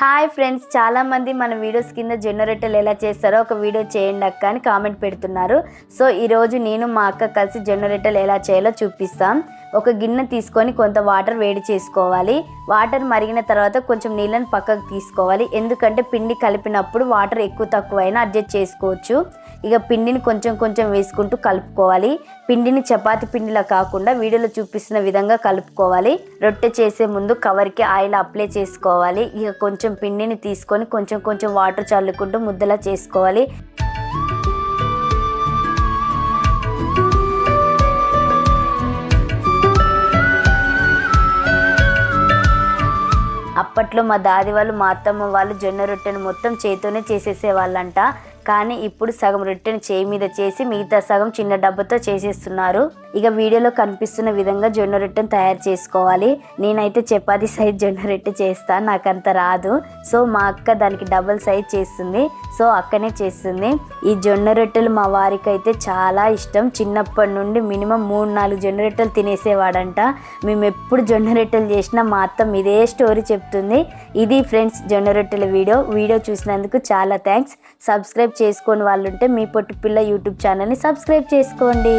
Hi friends చాలామంది మన videos కింద జొన్నరొట్టెలు ఎలా చేస్తారో ఒక వీడియో చేయండి అక్క అని కామెంట్ పెడుతున్నారు. సో ఈరోజు నేను మా అక్క కలిసి జొన్నరొట్టెలు ఎలా చేయాలో చూపిస్తాం. ఒక గిన్నె తీసుకొని కొంత వాటర్ వేడి చేసుకోవాలి. వాటర్ మరిగిన తర్వాత కొంచెం నీళ్ళని పక్కకు తీసుకోవాలి. ఎందుకంటే పిండి కలిపినప్పుడు వాటర్ ఎక్కువ తక్కువ అయినా అడ్జస్ట్ చేసుకోవచ్చు. ఇక పిండిని కొంచెం కొంచెం వేసుకుంటూ కలుపుకోవాలి. పిండిని చపాతి పిండిలా కాకుండా వీడియోలో చూపిస్తున్న విధంగా కలుపుకోవాలి. రొట్టె చేసే ముందు కవర్కి ఆయిల్ అప్లై చేసుకోవాలి. ఇక కొంచెం పిండిని తీసుకొని కొంచెం కొంచెం వాటర్ చల్లుకుంటూ ముద్దలా చేసుకోవాలి. అప్పట్లో మా దాది వాళ్ళు మా అత్తమ్మ వాళ్ళు జొన్న రొట్టెను మొత్తం చేతితోనే చేసేసేవాళ్ళంట. కానీ ఇప్పుడు సగం రొట్టెను చేయి మీద చేసి మిగతా సగం చిన్న డబ్బతో చేసేస్తున్నారు. ఇక వీడియోలో కనిపిస్తున్న విధంగా జొన్న రొట్టెను తయారు చేసుకోవాలి. నేనైతే చపాతీ సైజ్ జొన్న రొట్టె చేస్తాను. నాకంత రాదు. సో మా అక్క దానికి డబుల్ సైజ్ చేస్తుంది. సో అక్కనే చేస్తుంది. ఈ జొన్న రొట్టెలు మా వారికి అయితే చాలా ఇష్టం. చిన్నప్పటి నుండి మినిమం మూడు నాలుగు జొన్న రొట్టెలు తినేసేవాడంట. మేము ఎప్పుడు జొన్న రొట్టెలు చేసినా మా అత్తం ఇదే స్టోరీ చెప్తుంది. ఇది ఫ్రెండ్స్ జొన్న రొట్టెల వీడియో. వీడియో చూసినందుకు చాలా థ్యాంక్స్. సబ్స్క్రైబ్ చేసుకోని వాళ్ళు ఉంటే మీ పొట్టు పిల్ల యూట్యూబ్ ఛానల్ని సబ్స్క్రైబ్ చేసుకోండి.